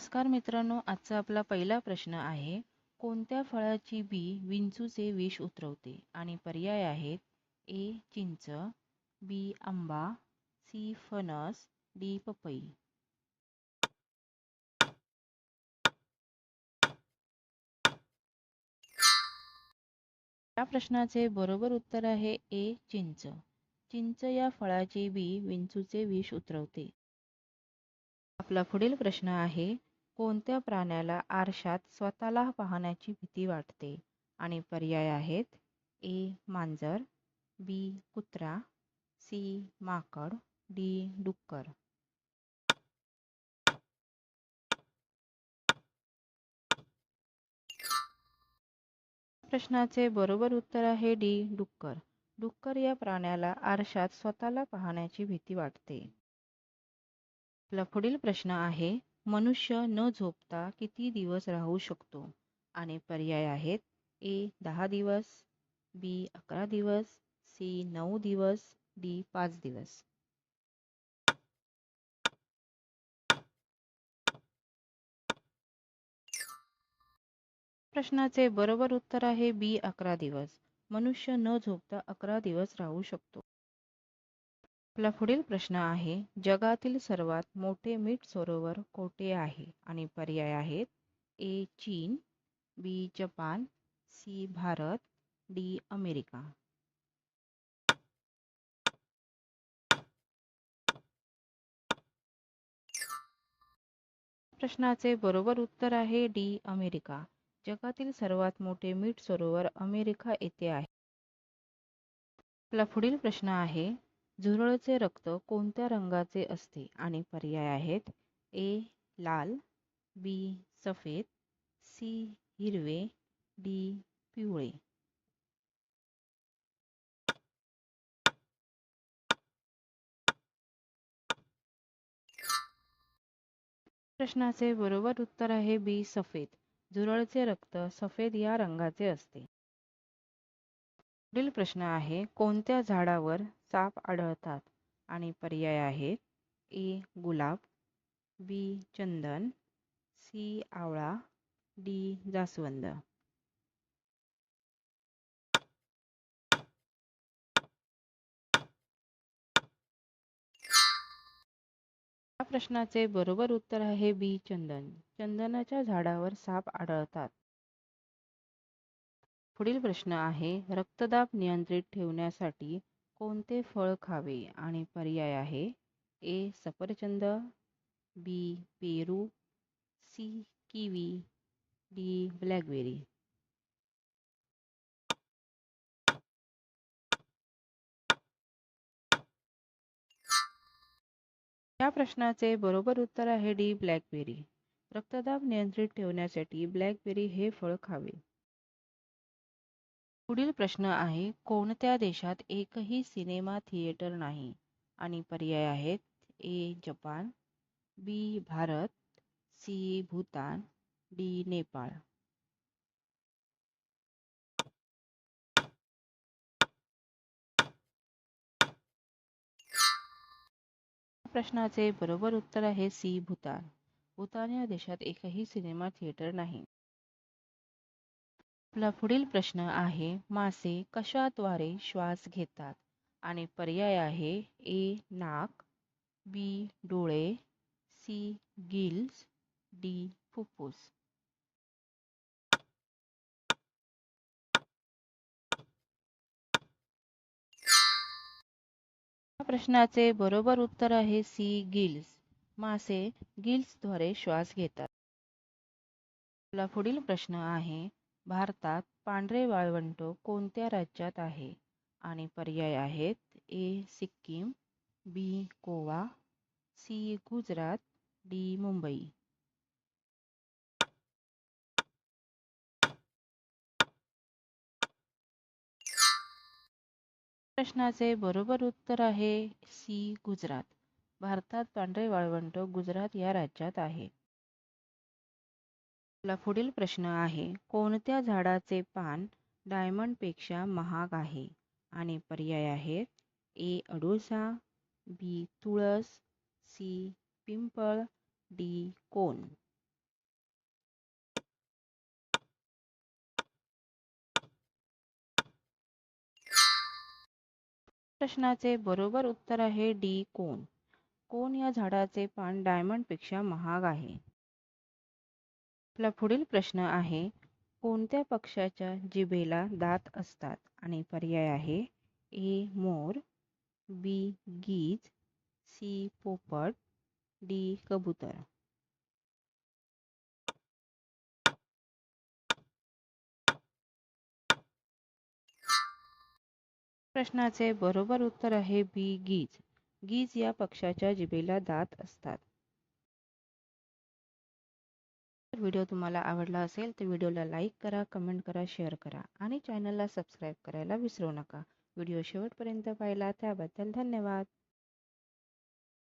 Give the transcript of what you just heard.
नमस्कार मित्रांनो आजचा आपला पहिला प्रश्न आहे कोणत्या फळाची बी विंचूचे विष उतरवते? आणि पर्याय आहेत ए चिंच बी आंबा सी फणस डी पपई. या प्रश्नाचे बरोबर उत्तर आहे ए चिंच. चिंच या फळाची बी विंचूचे विष उतरवते. आपला पुढील प्रश्न आहे कोणत्या प्राण्याला आरशात स्वतःला पाहण्याची भीती वाटते? आणि पर्याय आहेत. ए. मांजर बी. कुत्रा सी. माकड डी. डुक्कर. प्रश्नाचे बरोबर उत्तर आहे डी. डुक्कर. डुक्कर या प्राण्याला आरशात स्वतःला पाहण्याची भीती वाटते. आपला पुढील प्रश्न आहे मनुष्य न झोपता किती दिवस राहू शकतो? आणि पर्याय आहेत. ए दहा दिवस बी अकरा दिवस सी नऊ दिवस डी पाच दिवस. प्रश्नाचे बरोबर उत्तर आहे बी अकरा दिवस. मनुष्य न झोपता अकरा दिवस राहू शकतो. आपला पुढील प्रश्न आहे जगातील सर्वात मोठे मीठ सरोवर कोठे आहे? आणि पर्याय आहेत ए चीन B Japan C Bharat D America. प्रश्नाचे बरोबर उत्तर आहे डी अमेरिका. जगातील सर्वात मोठे मीठ सरोवर अमेरिका येथे आहे. आपला पुढील प्रश्न आहे झुरळचे रक्त कोणत्या रंगाचे असते? आणि पर्याय आहेत. ए लाल बी सफेद सी हिरवे डी पिवळे. प्रश्नाचे बरोबर उत्तर आहे बी सफेद. झुरळचे रक्त सफेद या रंगाचे असते. पुढील प्रश्न आहे कोणत्या झाडावर साप आढळतात आणि पर्याय आहेत. ए. गुलाब बी. चंदन सी. आवळा डी. जास्वंद. या प्रश्नाचे बरोबर उत्तर आहे बी. चंदन. चंदनाच्या झाडावर साप आढळतात. पुढील प्रश्न आहे रक्तदाब नियंत्रित ठेवण्यासाठी कोणते फळ खावे आणि पर्याय आहे? ए. सफरचंद बी. पेरू सी. Kiwi D. ब्लॅकबेरी. या प्रश्नाचे बरोबर उत्तर आहे डी. ब्लॅकबेरी. रक्तदाब नियंत्रित ठेवण्यासाठी ब्लॅकबेरी हे फळ खावे. पुढील प्रश्न आहे कोणत्या देशात एकही सिनेमा थिएटर नाही? आणि पर्याय आहेत A Japan B Bharat C Bhutan D Nepal. प्रश्नाचे बरोबर उत्तर आहे सी भूतान. भूतान या देशात एकही सिनेमा थिएटर नाही. आपला पुढील प्रश्न आहे मासे कशाद्वारे श्वास घेतात? आणि पर्याय आहे ए नाक बी डोळे सी गिल्स डी फुफ्फुस या प्रश्नाचे बरोबर उत्तर आहे सी गिल्स. मासे गिल्सद्वारे श्वास घेतात. आपला पुढील प्रश्न आहे भारतात पांढरे वाळवंट कोणत्या राज्यात आहे? आणि पर्याय आहेत A Sikkim B Goa C Gujarat D Mumbai. प्रश्नाचे बरोबर उत्तर आहे सी गुजरात. भारतात पांढरे वाळवंट गुजरात या राज्यात आहे. आपला पुढील प्रश्न आहे कोणत्या झाडाचे पान डायमंडपेक्षा महाग आहे? आणि पर्याय आहेत ए अडुळसा बी तुळस सी पिंपळ डी कोण? प्रश्नाचे बरोबर उत्तर आहे डी कोण. कोण या झाडाचे पान डायमंडपेक्षा महाग आहे? आपला पुढील प्रश्न आहे कोणत्या पक्षाच्या जिभेला दात असतात? आणि पर्याय आहे ए. मोर बी. गीज सी. पोपट डी. कबूतर. प्रश्नाचे बरोबर उत्तर आहे बी. गीज. गीज या पक्षाच्या जिभेला दात असतात. व्हिडिओ तुम्हाला आवडला असेल तर व्हिडिओला लाईक करा कमेंट करा शेअर करा आणि चॅनलला सबस्क्राईब करायला विसरू नका. व्हिडिओ शेवटपर्यंत पाहिला त्याबद्दल धन्यवाद.